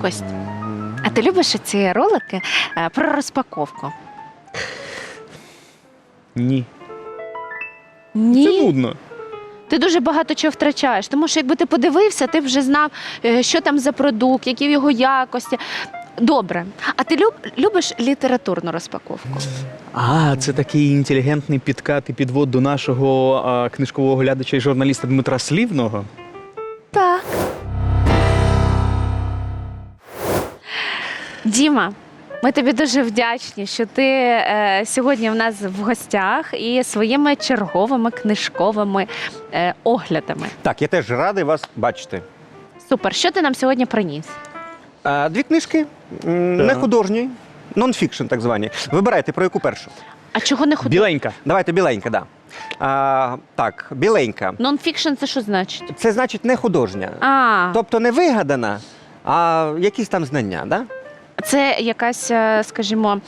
Кость, а ти любиш ці ролики е, про розпаковку? Ні. Ні. Це нудно. Ти дуже багато чого втрачаєш, тому що якби ти подивився, ти б вже знав, е, що там за продукт, які в його якості. Добре. А ти люб, любиш літературну розпаковку? А, це такий інтелігентний підкат і підвод до нашого а, книжкового глядача і журналіста Дмитра Слівного. Діма, ми тобі дуже вдячні, що ти е, сьогодні в нас в гостях і своїми черговими книжковими е, оглядами. Так, я теж радий вас бачити. Супер. Що ти нам сьогодні приніс? А, дві книжки, м, Так. не художні, нонфікшн, так звані. Вибирайте, про яку першу. А чого не ходив? Біленька. Давайте біленька, да. А, так, біленька. Нонфікшн це що значить? Це значить не художня. А, Тобто не вигадана, а якісь там знання, да? Це якась, е, скажімо,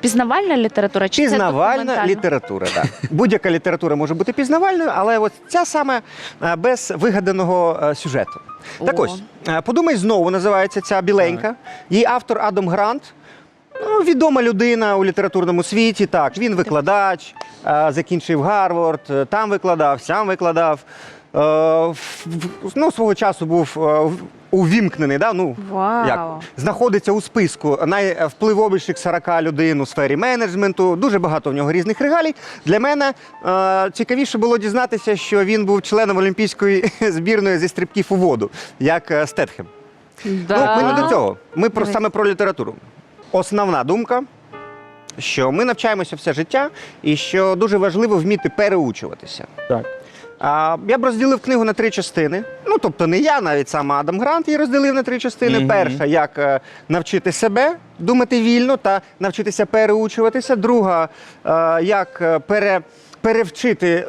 пізнавальна література чи Пізнавальна література. Да. Будь-яка література може бути пізнавальною, але от ця саме е, без вигаданого е, сюжету. Так О. ось, е, подумай знову, називається ця біленька. Її автор Адам Грант. Ну, відома людина у літературному світі. Так, він викладач, закінчив Гарвард, там викладав, сям викладав. Е, ну, свого часу був е, увімкнений, да? ну, Вау. як? знаходиться у списку найвпливовіших 40 людей у сфері менеджменту. Дуже багато в нього різних регалій. Для мене е, цікавіше було дізнатися, що він був членом олімпійської збірної зі стрибків у воду, як е, Стетхем. Да. Ну, ми не до цього. Ми про саме про літературу. Основна думка. Що ми навчаємося все життя, і що дуже важливо вміти переучуватися. Так. А, я б розділив книгу на три частини. Ну, тобто не я, навіть сам Адам Грант її розділив на три частини. Мгм. Перша, як е, навчити себе думати вільно та навчитися переучуватися. Друга, е, як е, пере, перевчити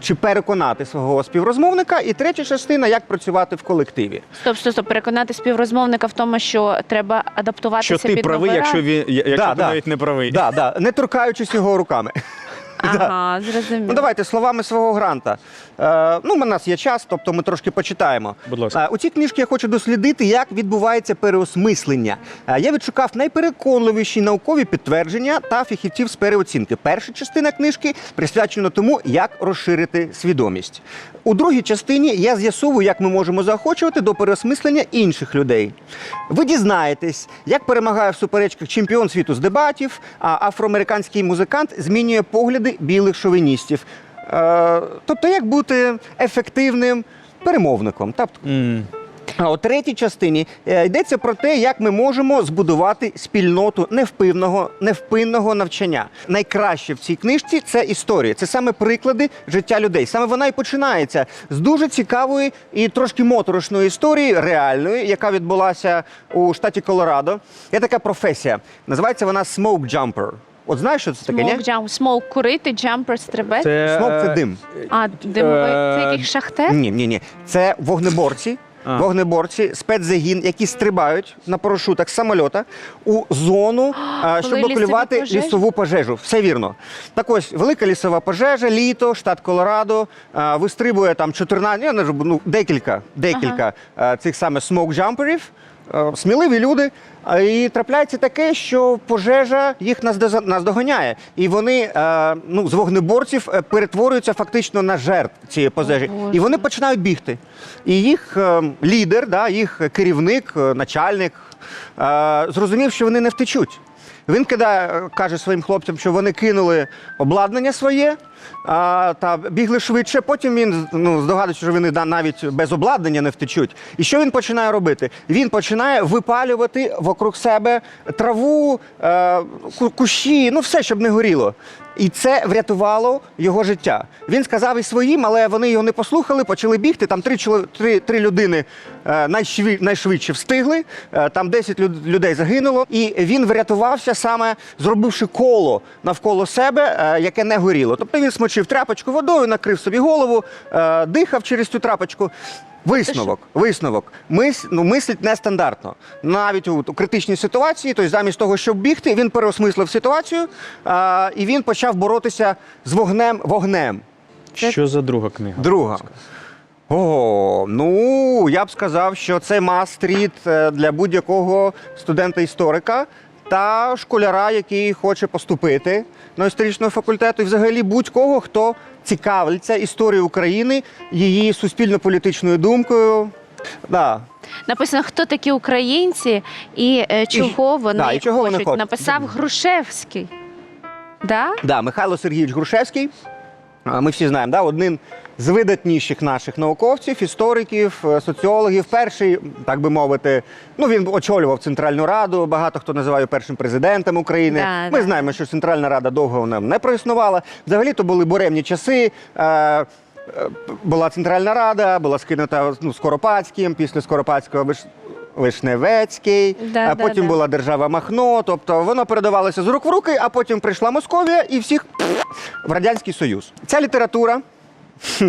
чи переконати свого співрозмовника. І третя частина, як працювати в колективі. Стоп, стоп, стоп, переконати співрозмовника в тому, що треба адаптуватися Що ти під правий, новий якщо він якщо Да, ти да. навіть не правий. Да, да, не торкаючись його руками. Ага, зрозуміло. Ну, давайте словами свого гранта. Е, ну, у нас є час, тобто ми трошки почитаємо. Будь ласка. Е, у цій книжці я хочу дослідити, як відбувається переосмислення. Е, я відшукав найпереконливіші наукові підтвердження та фахівців з переоцінки. Перша частина книжки присвячена тому, як розширити свідомість. У другій частині я з'ясовую, як ми можемо заохочувати до переосмислення інших людей. Ви дізнаєтесь, як перемагає в суперечках чемпіон світу з дебатів, а афроамериканський музикант змінює погляди білих шовіністів. Е, тобто, як бути ефективним перемовником. Тобто, М. а у третій частині е, йдеться про те, як ми можемо збудувати спільноту невпинного, невпинного навчання. Найкраще в цій книжці це історія. Це саме приклади життя людей. Саме вона і починається з дуже цікавої і трошки моторошної історії, реальної, яка відбулася у штаті Колорадо. Є така професія. Називається вона smoke jumper. От знаєш, що це таке? ні? Смоук, джамп, смоук курити, джампер, стрибець. Це, Smoke – це е, дим. А, димовий, це е, якийсь шахтер? Ні, ні, ні. Це вогнеборці. А. Вогнеборці, спецзагін, які стрибають на парашутах з самольота у зону, а, щоб локалювати лісову пожежу. Все вірно. Так ось, велика лісова пожежа, літо, штат Колорадо, а, вистрибує там 14, я не ну, декілька, декілька а, цих саме смоук-джамперів. Е, Сміливі люди, і трапляється таке, що пожежа їх наздоганяє, і вони е, ну, з вогнеборців е, перетворюються фактично на жертв цієї пожежі. Боже. І вони починають бігти. І їх лідер, да, їх керівник, начальник зрозумів, що вони не втечуть. Він кидає, каже своїм хлопцям, що вони кинули обладнання своє а, та бігли швидше. Потім він ну, здогадується, що вони навіть без обладнання не втечуть. І що він починає робити? Він починає випалювати вокруг себе траву, е, кущі, ну все, щоб не горіло. І це врятувало його життя. Він сказав і своїм, але вони його не послухали, почали бігти. Там три, три, три людини е, найшвид, найшвидше встигли, е, там 10 люд- людей загинуло. І він врятувався саме зробивши коло навколо себе, е, яке не горіло. Тобто він смочив тряпочку водою, накрив собі голову, е, дихав через цю тряпочку. Висновок, висновок. Мис, ну, мислить нестандартно. Навіть у, у критичній ситуації, тобто замість того, щоб бігти, він переосмислив ситуацію а, і він почав боротися з вогнем вогнем. Це- Що за друга книга? Друга. О, ну я б сказав, що це мастріт для будь-якого студента-історика та школяра, який хоче поступити на історичного факультету, і взагалі будь-кого, хто цікавиться історією України, її суспільно-політичною думкою. Да. Написано, хто такі українці і е, чого вони да, і чого вони хочуть. хочуть. Написав Грушевський. Да? Да, Михайло Сергійович Грушевський. Ми всі знаємо, да, один з видатніших наших науковців, істориків, е, соціологів. Перший, так би мовити, ну він очолював Центральну Раду. Багато хто називає першим президентом України. Да, Ми да. знаємо, що Центральна Рада довго вона не проіснувала. Взагалі то були буремні часи. Е, е, була Центральна Рада, була скинута ну, Скоропадським, після Скоропадського. Вишневецький, Да, а да, потім да. була держава Махно. Тобто воно передавалося з рук в руки, а потім прийшла Московія і всіх пф, в Радянський Союз. Ця література.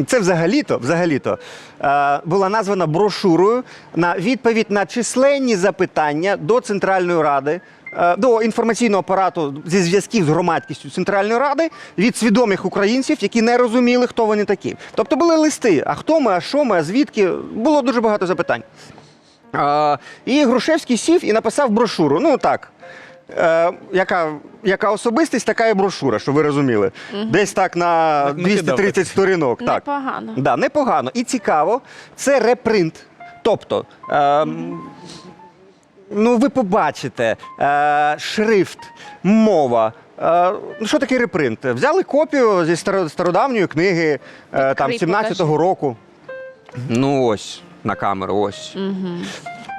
Це взагалі-то, взагалі-то е, була названа брошурою на відповідь на численні запитання до Центральної Ради, е, до інформаційного апарату зі зв'язків з громадськістю Центральної Ради від свідомих українців, які не розуміли, хто вони такі. Тобто були листи: а хто ми, а що ми, а звідки? Було дуже багато запитань. Е, і Грушевський сів і написав брошуру. Ну так. Е, яка, яка особистість, така і брошура, щоб ви розуміли. Десь так на 230 сторінок. Так. Непогано. Да, непогано. І цікаво, це репринт. Тобто, ем, ну ви побачите е, шрифт, мова. Е, ну, що таке репринт? Взяли копію зі старо- стародавньої книги е, там Відкрий, 17-го року. Ну ось, на камеру, ось. Угу.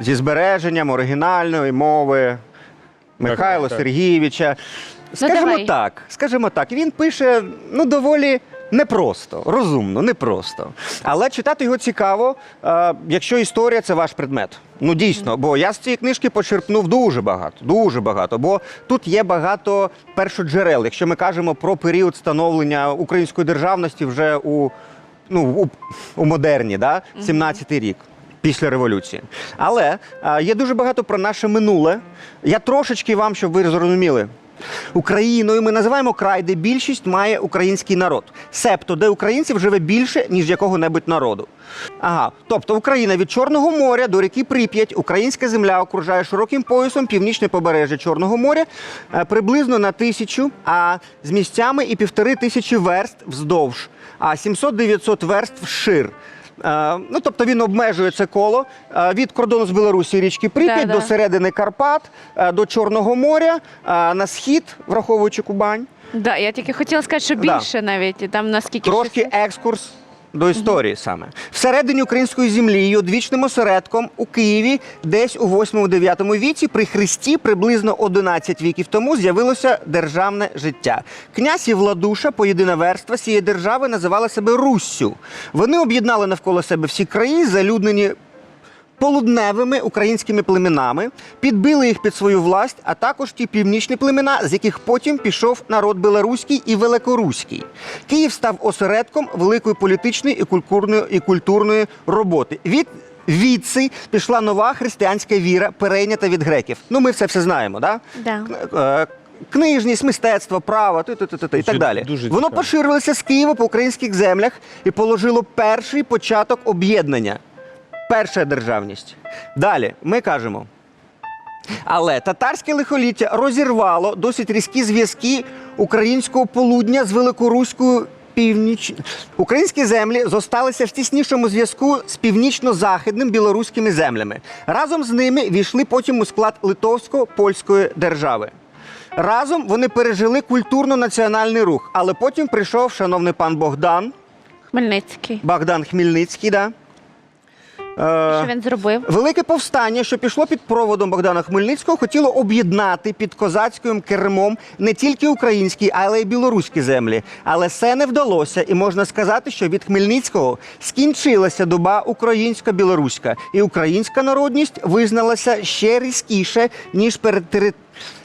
Зі збереженням оригінальної мови Михайла так. Сергійовича. Скажімо давай. так, скажімо так, він пише ну доволі непросто, розумно, непросто. Але читати його цікаво, е, якщо історія це ваш предмет. Ну дійсно, бо я з цієї книжки почерпнув дуже багато, дуже багато. Бо тут є багато першоджерел. Якщо ми кажемо про період становлення української державності вже у, ну, у, у модерні, да? 17-й рік. Після революції. Але е, є дуже багато про наше минуле. Я трошечки вам, щоб ви зрозуміли. Україною ми називаємо край, де більшість має український народ. Себто, де українців живе більше, ніж якого-небудь народу. Ага, тобто Україна від Чорного моря до ріки Прип'ять, українська земля окружає широким поясом північне побережжя Чорного моря е, приблизно на тисячу, а з місцями і півтори тисячі верст вздовж, а 700-900 верст шир. Е, Ну, тобто він обмежує це коло е, від кордону з Білорусі річки Прип'ять Да-да. до середини Карпат, е, до Чорного моря, на схід, враховуючи Кубань. Да, я тільки хотіла сказати, що Да. більше навіть там наскільки Трошки щось- екскурс до історії саме. Всередині української землі і одвічним осередком у Києві десь у 8-9 віці при Христі приблизно 11 віків тому з'явилося державне життя. Князь і владуша, поєдина верства цієї держави називали себе Руссю. Вони об'єднали навколо себе всі краї, залюднені полудневими українськими племенами, підбили їх під свою власть, а також ті північні племена, з яких потім пішов народ білоруський і великоруський. Київ став осередком великої політичної і культурної, і культурної роботи. Від Відси пішла нова християнська віра, перейнята від греків. Ну, ми все все знаємо, да? Да. Е, Книжність, мистецтво, право, ти, ти, ти, ти, ти, і так далі. дуже Воно поширилося з Києва по українських землях і положило перший початок об'єднання. Перша державність. Далі ми кажемо. Але татарське лихоліття розірвало досить різкі зв'язки українського полудня з великоруською північ. Українські землі зосталися в тіснішому зв'язку з північно-західним білоруськими землями. Разом з ними війшли потім у склад литовсько-польської держави. Разом вони пережили культурно-національний рух, але потім прийшов шановний пан Богдан, Хмельницький. Богдан Хмельницький. Да? Е, Що він зробив? Велике повстання, що пішло під проводом Богдана Хмельницького, хотіло об'єднати під козацьким кермом не тільки українські, але й білоруські землі. Але це не вдалося, і можна сказати, що від Хмельницького скінчилася доба українсько-білоруська, і українська народність визналася ще різкіше ніж перед тери...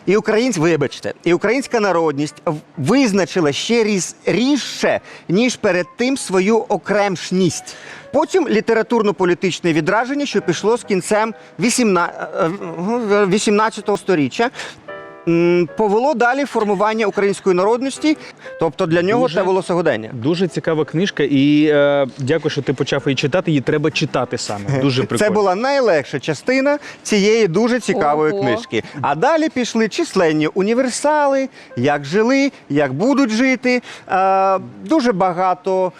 І українсь, вибачте, і українська народність визначила ще різ... різше, ніж перед тим свою окремшність. Потім літературно-політичне відраження, що пішло з кінцем 18 е, 18 сторіччя. м, повело далі формування української народності, тобто для нього Дуже- це було сьогодення. Дуже цікава книжка, і е, дякую, що ти почав її читати. Її треба читати саме. Дуже прикольно. Це була найлегша частина цієї дуже цікавої Ого. книжки. А далі пішли численні універсали, як жили, як будуть жити. Е, дуже багато,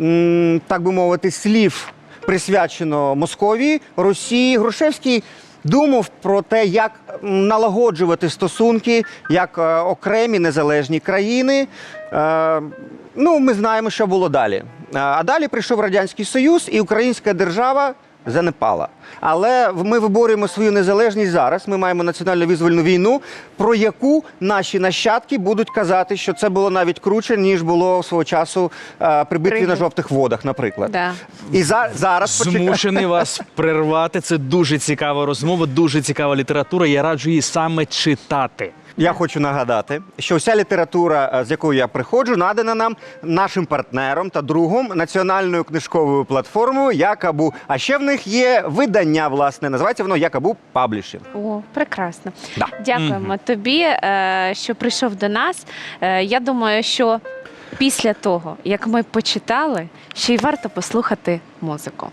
м, так би мовити, слів присвячено Московії, Росії. Грушевський думав про те, як налагоджувати стосунки як е, окремі незалежні країни. Е, ну, ми знаємо, що було далі. Е, А далі прийшов Радянський Союз, і українська держава занепала. Але ми виборюємо свою незалежність зараз. Ми маємо національно визвольну війну, про яку наші нащадки будуть казати, що це було навіть круче, ніж було свого часу е, при битві Криму. на жовтих водах, наприклад. Да. І за, зараз почекай- Змушений вас прервати. Це дуже цікава розмова, дуже цікава література. Я раджу її саме читати. Я хочу нагадати, що вся література, е, з якою я приходжу, надана нам нашим партнером та другом національною книжковою платформою Якабу. А ще в них є видання, власне, називається воно Якабу Паблішинг. О, прекрасно. Да. Дякуємо тобі, е, що прийшов до нас. Е, Я думаю, що після того, як ми почитали, ще й варто послухати музику.